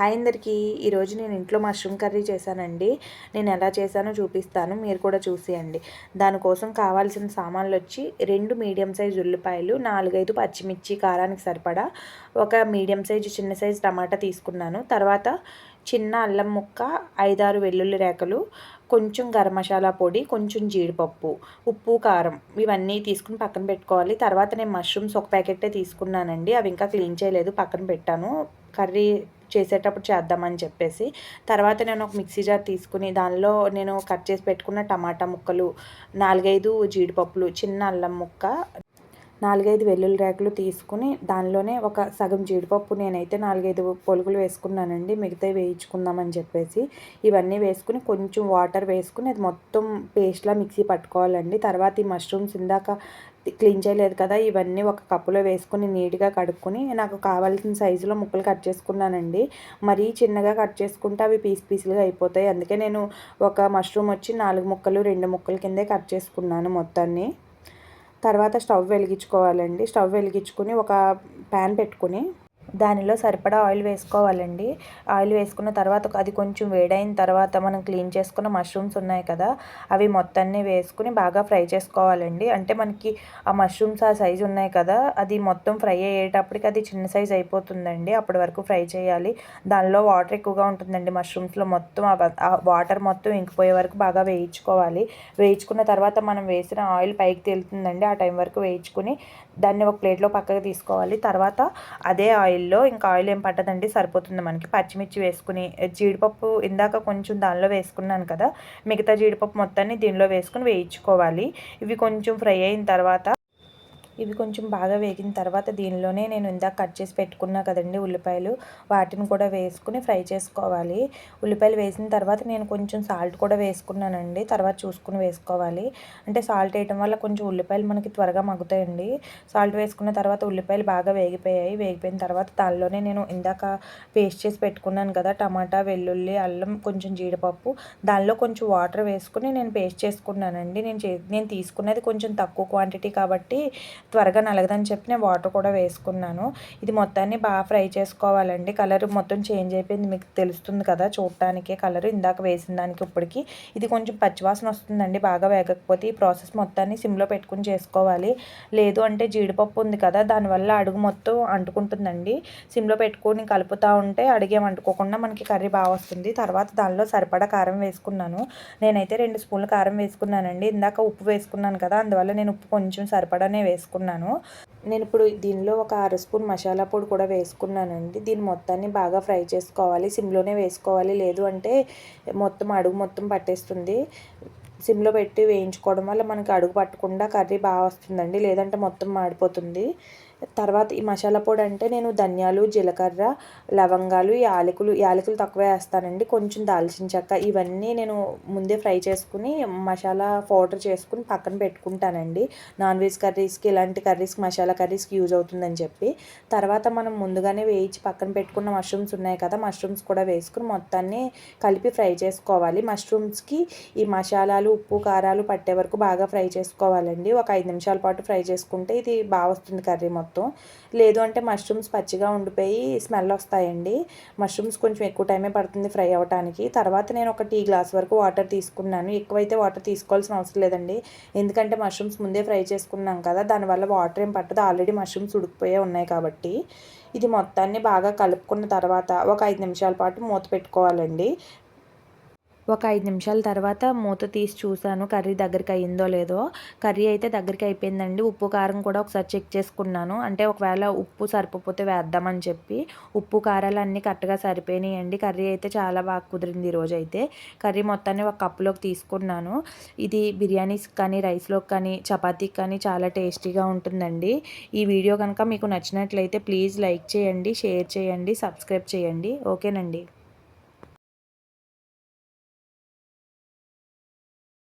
Hi అందరికీ. ఈరోజు నేను ఇంట్లో మష్రూమ్ కర్రీ చేశానండి. నేను ఎలా చేశానో చూపిస్తాను. మీరు కూడా చూసేయండి. దానికోసం కావాల్సిన సామాన్లు వచ్చి రెండు మీడియం సైజ్ ఉల్లిపాయలు నాలుగైదు పచ్చిమిర్చి కారానికి సరిపడా ఒక మీడియం సైజు చిన్న సైజు టమాటా తీసుకున్నాను. తర్వాత చిన్న అల్లం ముక్క ఐదారు వెల్లుల్లి రేకలు కొంచెం గరం మసాలా పొడి కొంచెం జీడిపప్పు ఉప్పు కారం ఇవన్నీ తీసుకుని పక్కన పెట్టుకోవాలి. తర్వాత నేను మష్రూమ్స్ ఒక ప్యాకెట్టే తీసుకున్నానండి. అవి ఇంకా క్లీన్ చేయలేదు. పక్కన పెట్టాను. కర్రీ చేసేటప్పుడు చేద్దామని చెప్పేసి తర్వాత నేను ఒక మిక్సీ జార్ తీసుకుని దానిలో నేను కట్ చేసి పెట్టుకున్న టమాటా ముక్కలు నాలుగైదు జీడిపప్పులు చిన్న అల్లం ముక్క నాలుగైదు వెల్లుల్లి రేకులు తీసుకుని దానిలోనే ఒక సగం జీడిపప్పు నేనైతే నాలుగైదు పొలుగులు వేసుకున్నానండి. మిగతావి వేయించుకుందామని చెప్పేసి ఇవన్నీ వేసుకుని కొంచెం వాటర్ వేసుకుని అది మొత్తం పేస్ట్లా మిక్సీ పట్టుకోవాలండి. తర్వాత ఈ మష్రూమ్స్ ఇందాక క్లీన్ చేయలేదు కదా ఇవన్నీ ఒక కప్పులో వేసుకుని నీట్గా కడుక్కొని నాకు కావాల్సిన సైజులో ముక్కలు కట్ చేసుకున్నానండి. మరీ చిన్నగా కట్ చేసుకుంటే అవి పీస్ పీసులుగా అయిపోతాయి. అందుకే నేను ఒక మష్రూమ్ వచ్చి నాలుగు ముక్కలు రెండు ముక్కల కిందే కట్ చేసుకున్నాను మొత్తాన్ని. తర్వాత స్టవ్ వెలిగించుకోవాలండి. స్టవ్ వెలిగించుకుని ఒక ప్యాన్ పెట్టుకుని దానిలో సరిపడా ఆయిల్ వేసుకోవాలండి. ఆయిల్ వేసుకున్న తర్వాత అది కొంచెం వేడైన తర్వాత మనం క్లీన్ చేసుకున్న మష్రూమ్స్ ఉన్నాయి కదా అవి మొత్తాన్ని వేసుకుని బాగా ఫ్రై చేసుకోవాలండి. అంటే మనకి ఆ మష్రూమ్స్ ఆ సైజు ఉన్నాయి కదా అది మొత్తం ఫ్రై అయ్యేటప్పటికి అది చిన్న సైజ్ అయిపోతుందండి. అప్పటి వరకు ఫ్రై చేయాలి. దానిలో వాటర్ ఎక్కువగా ఉంటుందండి మష్రూమ్స్లో మొత్తం. ఆ వాటర్ మొత్తం ఇంకిపోయే వరకు బాగా వేయించుకోవాలి. వేయించుకున్న తర్వాత మనం వేసిన ఆయిల్ పైకి తేలుతుందండి. ఆ టైం వరకు వేయించుకుని దాన్ని ఒక ప్లేట్లో పక్కకు తీసుకోవాలి. తర్వాత అదే ఆయిల్ ఆయిల్లో ఇంకా ఆయిల్ ఏం పట్టదండి సరిపోతుంది మనకి. పచ్చిమిర్చి వేసుకుని జీడిపప్పు ఇందాక కొంచెం దానిలో వేసుకున్నాను కదా మిగతా జీడిపప్పు మొత్తాన్ని దీనిలో వేసుకుని వేయించుకోవాలి. ఇవి కొంచెం ఫ్రై అయిన తర్వాత ఇవి కొంచెం బాగా వేగిన తర్వాత దీనిలోనే నేను ఇందాక కట్ చేసి పెట్టుకున్నా కదండి ఉల్లిపాయలు వాటిని కూడా వేసుకుని ఫ్రై చేసుకోవాలి. ఉల్లిపాయలు వేసిన తర్వాత నేను కొంచెం సాల్ట్ కూడా వేసుకున్నానండి. తర్వాత చూసుకుని వేసుకోవాలి. అంటే సాల్ట్ వేయటం వల్ల కొంచెం ఉల్లిపాయలు మనకి త్వరగా మగ్గుతాయండి. సాల్ట్ వేసుకున్న తర్వాత ఉల్లిపాయలు బాగా వేగిపోయాయి. వేగిపోయిన తర్వాత దానిలోనే నేను ఇందాక పేస్ట్ చేసి పెట్టుకున్నాను కదా టమాటా వెల్లుల్లి అల్లం కొంచెం జీడిపప్పు. దానిలో కొంచెం వాటర్ వేసుకుని నేను పేస్ట్ చేసుకున్నానండి. నేను నేను తీసుకున్నది కొంచెం తక్కువ క్వాంటిటీ కాబట్టి త్వరగా నలగదని చెప్పి నేను వాటర్ కూడా వేసుకున్నాను. ఇది మొత్తాన్ని బాగా ఫ్రై చేసుకోవాలండి. కలర్ మొత్తం చేంజ్ అయిపోయింది. మీకు తెలుస్తుంది కదా చూడటానికే కలర్. ఇందాక వేసిన దానికి ఇప్పటికి ఇది కొంచెం పచ్చివాసన వస్తుందండి. బాగా వేగకపోతే ఈ ప్రాసెస్ మొత్తాన్ని సిమ్లో పెట్టుకుని చేసుకోవాలి. లేదు అంటే జీడిపప్పు ఉంది కదా దానివల్ల అడుగు మొత్తం అంటుకుంటుందండి. సిమ్లో పెట్టుకొని కలుపుతూ ఉంటే అడిగేం అంటుకోకుండా మనకి కర్రీ బాగా వస్తుంది. తర్వాత దానిలో సరిపడా కారం వేసుకున్నాను. నేనైతే రెండు స్పూన్లు కారం వేసుకున్నానండి. ఇందాక ఉప్పు వేసుకున్నాను కదా అందువల్ల నేను ఉప్పు కొంచెం సరిపడానే వేసుకున్నాను. వేసుకున్నాను. నేను ఇప్పుడు దీనిలో ఒక అర స్పూన్ మసాలా పొడి కూడా వేసుకున్నానండి. దీన్ని మొత్తాన్ని బాగా ఫ్రై చేసుకోవాలి. సిమ్లోనే వేసుకోవాలి. లేదు అంటే మొత్తం అడుగు మొత్తం పట్టేస్తుంది. సిమ్లో పెట్టి వేయించుకోవడం వల్ల మనకి అడుగు పట్టకుండా కర్రీ బాగా వస్తుందండి. లేదంటే మొత్తం మాడిపోతుంది. తర్వాత ఈ మసాలా పొడి అంటే నేను ధనియాలు జీలకర్ర లవంగాలు యాలకులు యాలకులు తక్కువ వేస్తానండి. కొంచెం దాల్చిన చెక్క ఇవన్నీ నేను ముందే ఫ్రై చేసుకుని మసాలా పౌడర్ చేసుకుని పక్కన పెట్టుకుంటానండి. నాన్ వెజ్ కర్రీస్కి ఇలాంటి కర్రీస్కి మసాలా కర్రీస్కి యూజ్ అవుతుందని చెప్పి. తర్వాత మనం ముందుగానే వేయించి పక్కన పెట్టుకున్న మష్రూమ్స్ ఉన్నాయి కదా మష్రూమ్స్ కూడా వేసుకుని మొత్తాన్ని కలిపి ఫ్రై చేసుకోవాలి. మష్రూమ్స్కి ఈ మసాలాలు ఉప్పు కారాలు పట్టే వరకు బాగా ఫ్రై చేసుకోవాలండి. ఒక ఐదు నిమిషాల పాటు ఫ్రై చేసుకుంటే ఇది బాగా వస్తుంది కర్రీ మొత్తం. మొత్తం లేదు అంటే మష్రూమ్స్ పచ్చిగా ఉండిపోయి స్మెల్ వస్తాయండి. మష్రూమ్స్ కొంచెం ఎక్కువ టైమే పడుతుంది ఫ్రై అవ్వడానికి తర్వాత నేను ఒక టీ గ్లాస్ వరకు వాటర్ తీసుకున్నాను. ఎక్కువైతే వాటర్ తీసుకోవాల్సిన అవసరం లేదండి. ఎందుకంటే మష్రూమ్స్ ముందే ఫ్రై చేసుకున్నాం కదా దానివల్ల వాటర్ ఏం పట్టదు. ఆల్రెడీ మష్రూమ్స్ ఉడికిపోయే ఉన్నాయి కాబట్టి. ఇది మొత్తాన్ని బాగా కలుపుకున్న తర్వాత ఒక ఐదు నిమిషాల పాటు మూత పెట్టుకోవాలండి. ఒక ఐదు నిమిషాల తర్వాత మూత తీసి చూశాను. కర్రీ దగ్గరికి అయ్యిందో లేదో. కర్రీ అయితే దగ్గరికి అయిపోయిందండి ఉప్పు కారం కూడా ఒకసారి చెక్ చేసుకున్నాను. అంటే ఒకవేళ ఉప్పు సరిపోతే వేద్దామని చెప్పి. ఉప్పు కారాలు అన్నీ కరెక్ట్గా సరిపోయినాయండి. కర్రీ అయితే చాలా బాగా కుదిరింది ఈరోజు అయితే. కర్రీ మొత్తాన్ని ఒక కప్పులోకి తీసుకున్నాను. ఇది బిర్యానీస్ కానీ రైస్లోకి కానీ చపాతీకి కానీ చాలా టేస్టీగా ఉంటుందండి. ఈ వీడియో కనుక మీకు నచ్చినట్లయితే ప్లీజ్ లైక్ చేయండి షేర్ చేయండి సబ్స్క్రైబ్ చేయండి. ఓకేనండి.